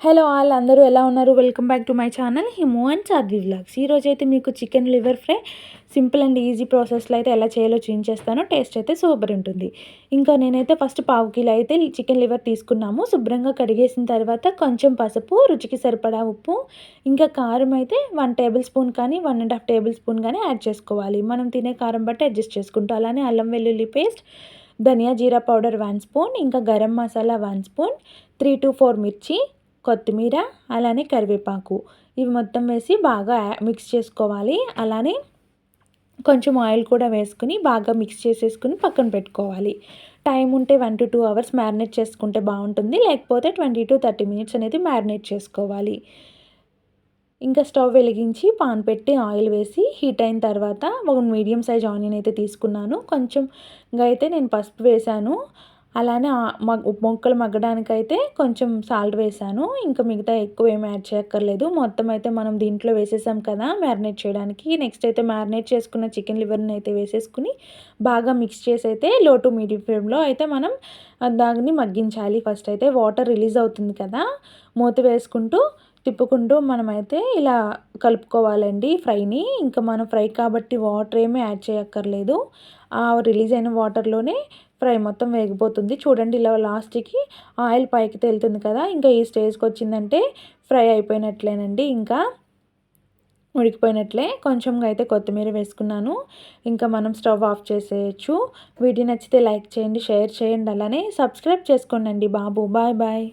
Hello all అందరూ ఎలా ఉన్నారు? Welcome back to my channel Himo and Charvi vlogs ఈరోజు అయితే మీకు chicken liver fry simple and easy ప్రాసెస్లో అయితే ఎలా చేయాలో చూపించేస్తాను టేస్ట్ అయితే సూపర్ ఉంటుంది. ఇంకా నేనైతే ఫస్ట్ పావు కిలో అయితే చికెన్ లివర్ తీసుకున్నాము. శుభ్రంగా కడిగేసిన తర్వాత కొంచెం పసుపు రుచికి సరిపడా ఉప్పు ఇంకా కారం అయితే వన్ టేబుల్ స్పూన్ కానీ one and half tablespoon కానీ యాడ్ చేసుకోవాలి. మనం తినే కారం బట్టి అడ్జస్ట్ చేసుకుంటాం. అలానే అల్లం వెల్లుల్లి పేస్ట్ ధనియా జీరా పౌడర్ వన్ స్పూన్ ఇంకా garam masala one spoon three to four మిర్చి కొత్తిమీర అలానే కరివేపాకు. ఇవి మొత్తం వేసి బాగా మిక్స్ చేసుకోవాలి. అలానే కొంచెం ఆయిల్ కూడా వేసుకుని బాగా మిక్స్ చేసేసుకుని పక్కన పెట్టుకోవాలి. టైం ఉంటే one to two hours marinate చేసుకుంటే బాగుంటుంది. లేకపోతే ట్వంటీ టు థర్టీ మినిట్స్ అనేది మ్యారినేట్ చేసుకోవాలి. ఇంకా స్టవ్ వెలిగించి పాన్ పెట్టి ఆయిల్ వేసి హీట్ అయిన తర్వాత ఒక మీడియం సైజ్ ఆనియన్ అయితే తీసుకున్నాను. కొంచెంగా అయితే నేను పసుపు వేశాను అలానే మొక్కలు మగ్గడానికైతే కొంచెం సాల్ట్ వేసాను. ఇంకా మిగతా ఎక్కువ ఏం యాడ్ చేయక్కర్లేదు. మొత్తం అయితే మనం దీంట్లో వేసేసాం కదా మ్యారినేట్ చేయడానికి. నెక్స్ట్ అయితే మ్యారినేట్ చేసుకున్న చికెన్ లివర్ని అయితే వేసేసుకుని బాగా మిక్స్ చేసి అయితే లో టు మీడియం ఫ్లేమ్లో అయితే మనం దాన్ని మగ్గించాలి. ఫస్ట్ అయితే వాటర్ రిలీజ్ అవుతుంది కదా మూత వేసుకుంటూ తిప్పుకుంటూ మనమైతే ఇలా కలుపుకోవాలండి ఫ్రైని. ఇంకా మనం ఫ్రై కాబట్టి వాటర్ ఏమీ యాడ్ చేయక్కర్లేదు. ఆ రిలీజ్ అయిన వాటర్లోనే ఫ్రై మొత్తం వేగిపోతుంది. చూడండి ఇలా లాస్ట్కి ఆయిల్ పైకి తేలుతుంది కదా ఇంకా ఈ స్టేజ్కి వచ్చిందంటే ఫ్రై అయిపోయినట్లేనండి. ఇంకా ఉడికిపోయినట్లే కొంచెంగా అయితే కొత్తిమీర వేసుకున్నాను. ఇంకా మనం స్టవ్ ఆఫ్ చేసేయచ్చు. వీడియో నచ్చితే లైక్ చేయండి షేర్ చేయండి అలానే సబ్స్క్రైబ్ చేసుకోండి బాబు. Bye bye.